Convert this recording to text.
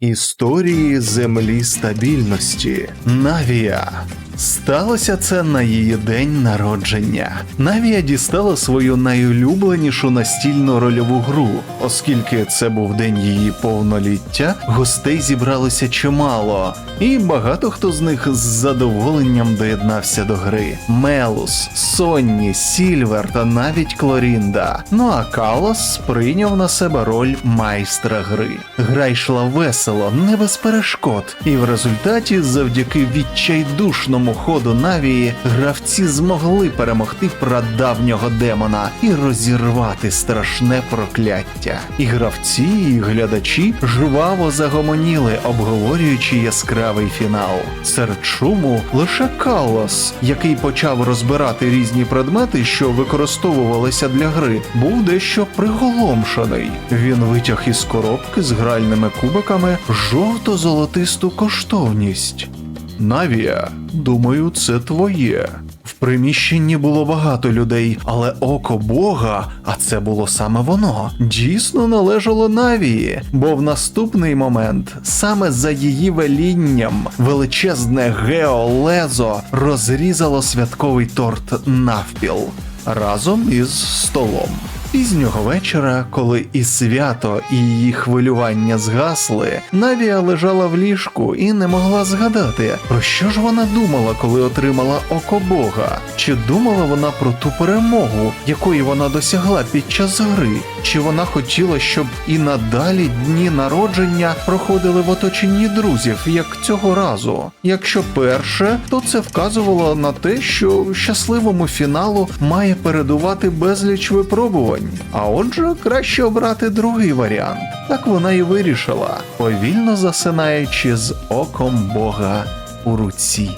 Історії землі стабільності. Навія. Сталося це на її день народження. Навія дістала свою найулюбленішу настільну рольову гру, оскільки це був день її повноліття, гостей зібралося чимало, і багато хто з них з задоволенням доєднався до гри: Мелус, Сонні, Сільвер та навіть Клорінда. Ну а Калос прийняв на себе роль майстра гри. Гра йшла весело, не без перешкод, і в результаті, завдяки відчайдушному ходу Навії, гравці змогли перемогти прадавнього демона і розірвати страшне прокляття. І гравці, і глядачі жваво загомоніли, обговорюючи яскравий фінал. Серед шуму лише Каллас, який почав розбирати різні предмети, що використовувалися для гри, був дещо приголомшений. Він витяг із коробки з гральними кубиками жовто-золотисту коштовність. Навія, думаю, це твоє. В приміщенні було багато людей, але око Бога, а це було саме воно, дійсно належало Навії, бо в наступний момент, саме за її велінням, величезне геолезо розрізало святковий торт навпіл разом із столом. Пізнього вечора, коли і свято, і її хвилювання згасли, Навія лежала в ліжку і не могла згадати, про що ж вона думала, коли отримала око Бога. Чи думала вона про ту перемогу, якої вона досягла під час гри? Чи вона хотіла, щоб і надалі дні народження проходили в оточенні друзів, як цього разу? Якщо перше, то це вказувало на те, що щасливому фіналу має передувати безліч випробувань. А отже, краще обрати другий варіант. Так вона і вирішила, повільно засинаючи з оком Бога у руці.